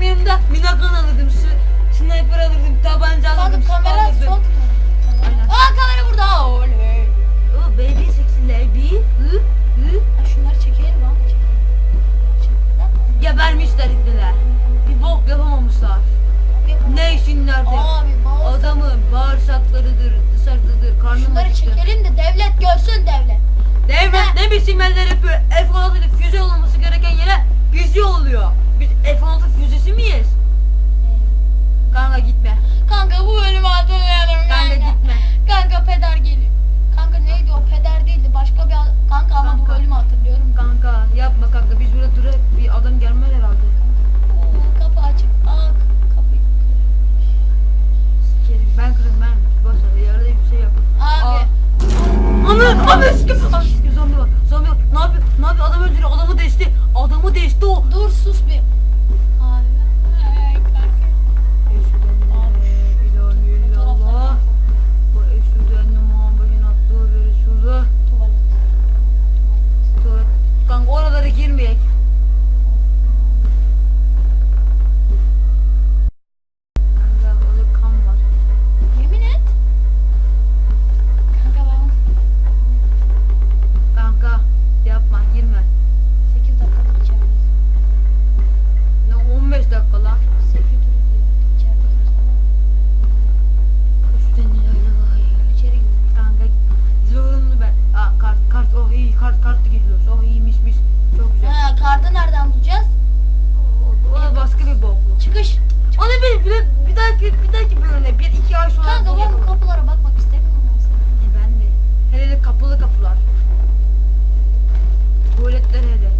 benim yanımda minakan alırdım, sniper alırdım, tabanca alırdım, Kanka kamera alırdım. sol tıkla. Aa kamera burada. Oley. O BB 8'ler bir, ı, ı. Ha, şunları çekelim ama çekelim. Gebermişler ittiler. Bir bok yapamamışlar. Ne işinlerde? Adamın bağırsaklarıdır, dışarıdadır, karnı Şunları çekelim de devlet görsün devlet. Devlet ne biçim eller yapıyor? F-16'lı füze olması gereken yere bizi oluyor. Biz F-16 füzesi miyiz? Kanka gitme. Kanka bu bölümü hatırlayalım. Kanka gitme. Kanka peder geliyor. Kanka neydi o peder değildi başka bir kanka, kanka. ama bu bölümü hatırlıyorum. Kanka yapma kanka biz burada durak bir adam gelmez herhalde. Oo, kapı açık. Aa kapıyı Sikerim ben kırım ben. Boş ver yerde bir şey yapın. Abi. Aa. Anı anı sikim. değil bir, bir dahaki bir dahaki bölümde bir iki ay sonra Kanka ben yapalım. kapılara bakmak istemiyorum ben seni. E, ben de. Hele hele kapılı kapılar. Tuvaletler hele.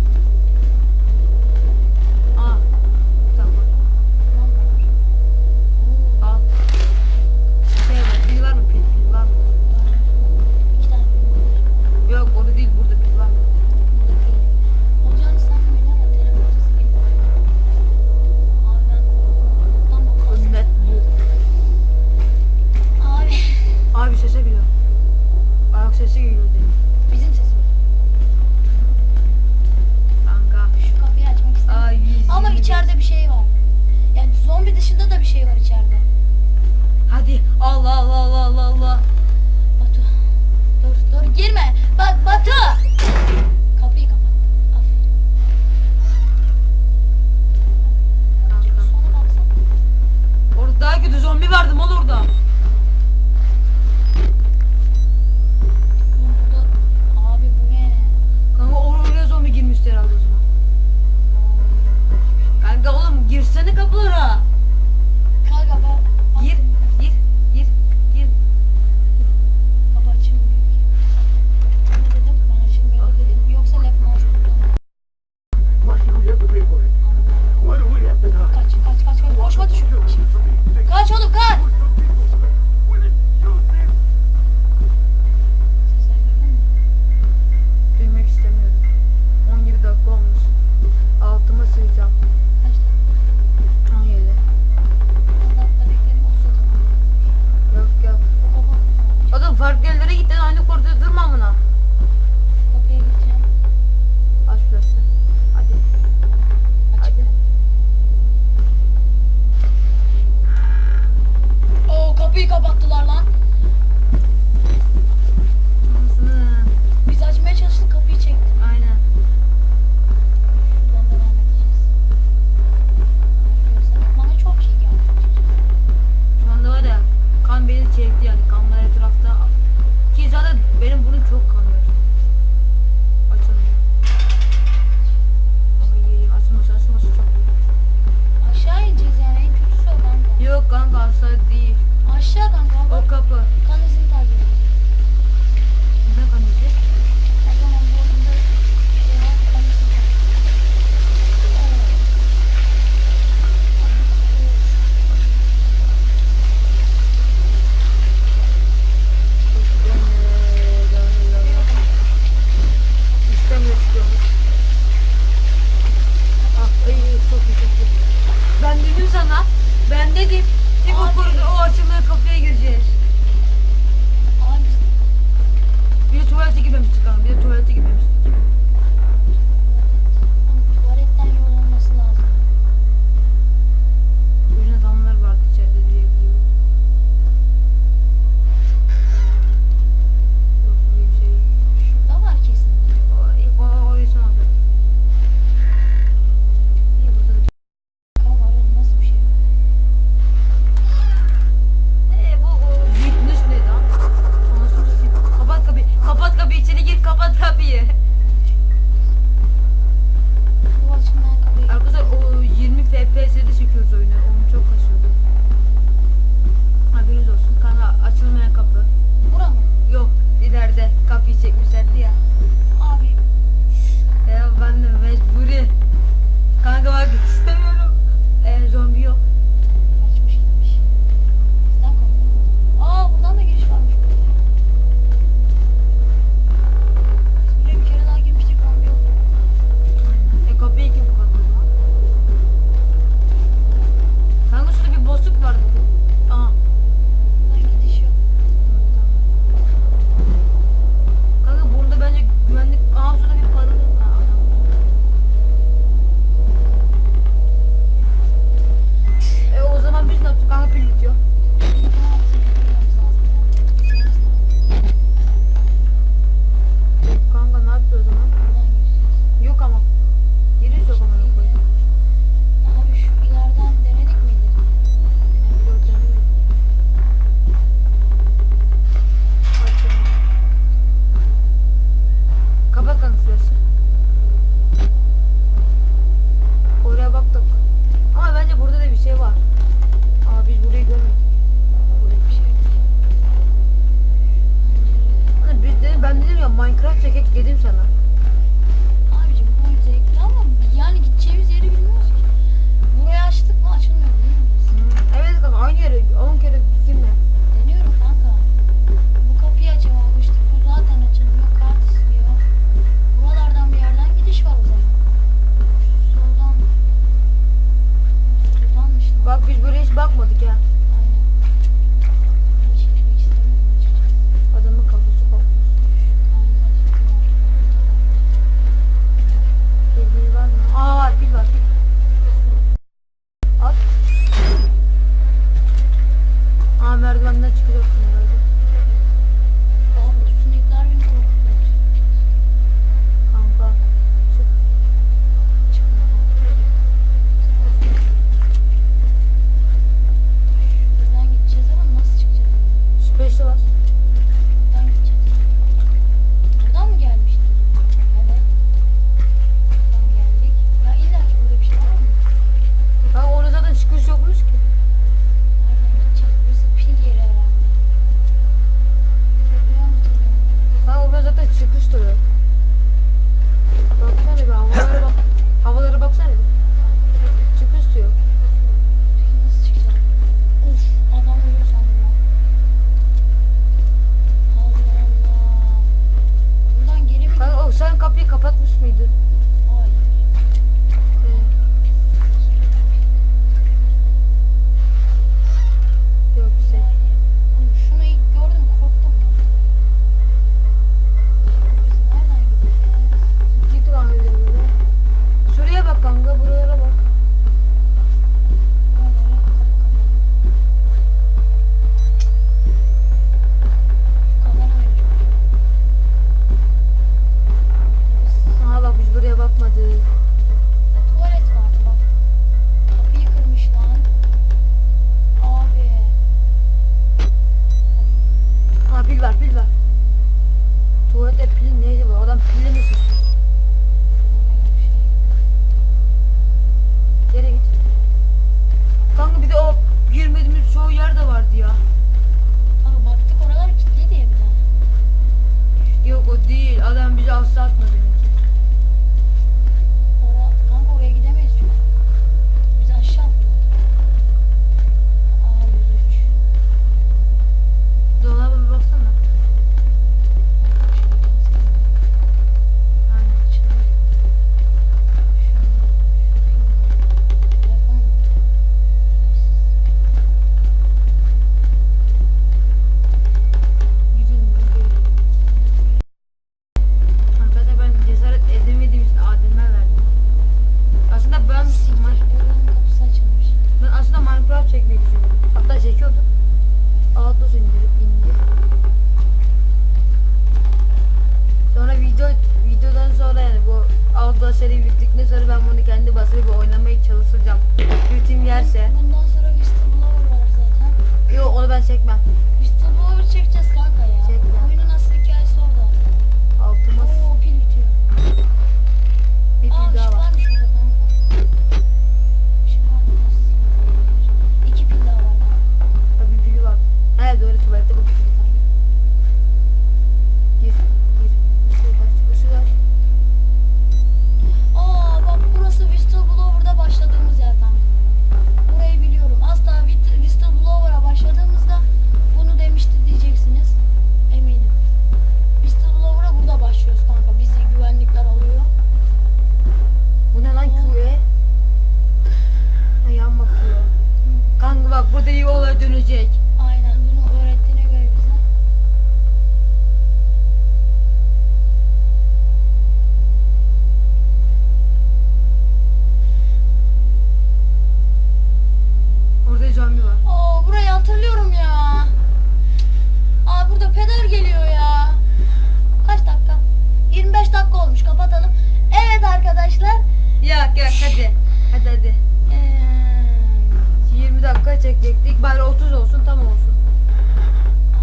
çekecektik. Bari 30 olsun tam olsun.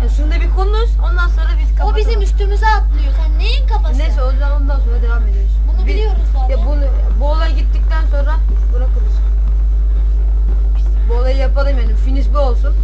Ya şunu bir konuş ondan sonra biz kapatalım. O bizim üstümüze atlıyor. Sen neyin kafası? Neyse o zaman ondan sonra devam ediyoruz. Bunu Bir- biliyoruz zaten. Ya bunu bu olay gittikten sonra bırakırız. Bu olayı yapalım yani finish bu olsun.